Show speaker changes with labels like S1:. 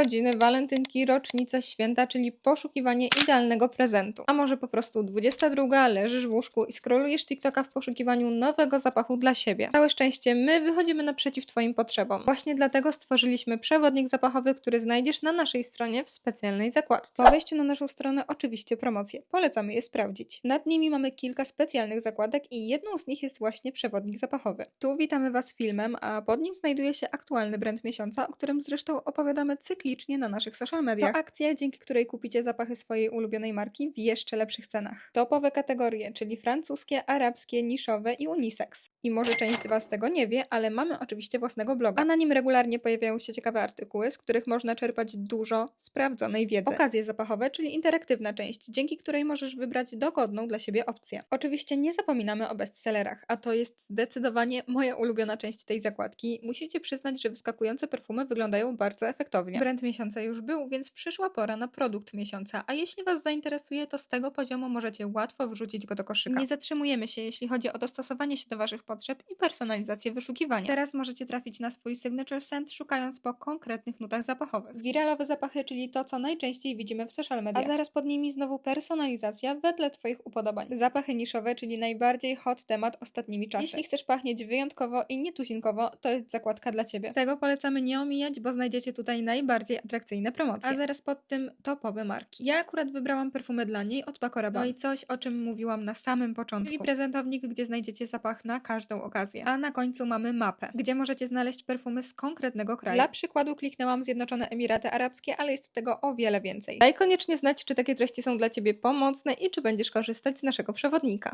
S1: urodziny, walentynki, rocznice, święta, czyli poszukiwanie idealnego prezentu. A może po prostu 22, leżysz w łóżku i scrollujesz TikToka w poszukiwaniu nowego zapachu dla siebie. Całe szczęście my wychodzimy naprzeciw Twoim potrzebom. Właśnie dlatego stworzyliśmy przewodnik zapachowy, który znajdziesz na naszej stronie w specjalnej zakładce. Po wejściu na naszą stronę oczywiście promocje. Polecamy je sprawdzić. Nad nimi mamy kilka specjalnych zakładek i jedną z nich jest właśnie przewodnik zapachowy. Tu witamy Was filmem, a pod nim znajduje się aktualny brand miesiąca, o którym zresztą opowiadamy cyklicznie na naszych social mediach. To akcja, dzięki której kupicie zapachy swojej ulubionej marki w jeszcze lepszych cenach. Topowe kategorie, czyli francuskie, arabskie, niszowe i unisex. I może część z Was tego nie wie, ale mamy oczywiście własnego bloga, a na nim regularnie pojawiają się ciekawe artykuły, z których można czerpać dużo sprawdzonej wiedzy. Okazje zapachowe, czyli interaktywna część, dzięki której możesz wybrać dogodną dla siebie opcję. Oczywiście nie zapominamy o bestsellerach, a to jest zdecydowanie moja ulubiona część tej zakładki. Musicie przyznać, że wyskakujące perfumy wyglądają bardzo efektownie. Brand miesiąca już był, więc przyszła pora na produkt miesiąca, a jeśli Was zainteresuje, to z tego poziomu możecie łatwo wrzucić go do koszyka. Nie zatrzymujemy się, jeśli chodzi o dostosowanie się do Waszych potrzeb i personalizację wyszukiwania. Teraz możecie trafić na swój signature scent, szukając po konkretnych nutach zapachowych. Wiralowe zapachy, czyli to, co najczęściej widzimy w social mediach. A zaraz pod nimi znowu personalizacja wedle Twoich upodobań. Zapachy niszowe, czyli najbardziej hot temat ostatnimi czasy. Jeśli chcesz pachnieć wyjątkowo i nietuzinkowo, to jest zakładka dla Ciebie. Tego polecamy nie omijać, bo znajdziecie tutaj najbardziej atrakcyjne promocje. A zaraz pod tym topowe marki. Ja akurat wybrałam perfumy dla niej od Paco Rabanne. No i coś, o czym mówiłam na samym początku. Czyli prezentownik, gdzie znajdziecie zapach na każdą okazję. A na końcu mamy mapę, gdzie możecie znaleźć perfumy z konkretnego kraju. Dla przykładu kliknęłam Zjednoczone Emiraty Arabskie, ale jest tego o wiele więcej. Daj koniecznie znać, czy takie treści są dla Ciebie pomocne i czy będziesz korzystać z naszego przewodnika.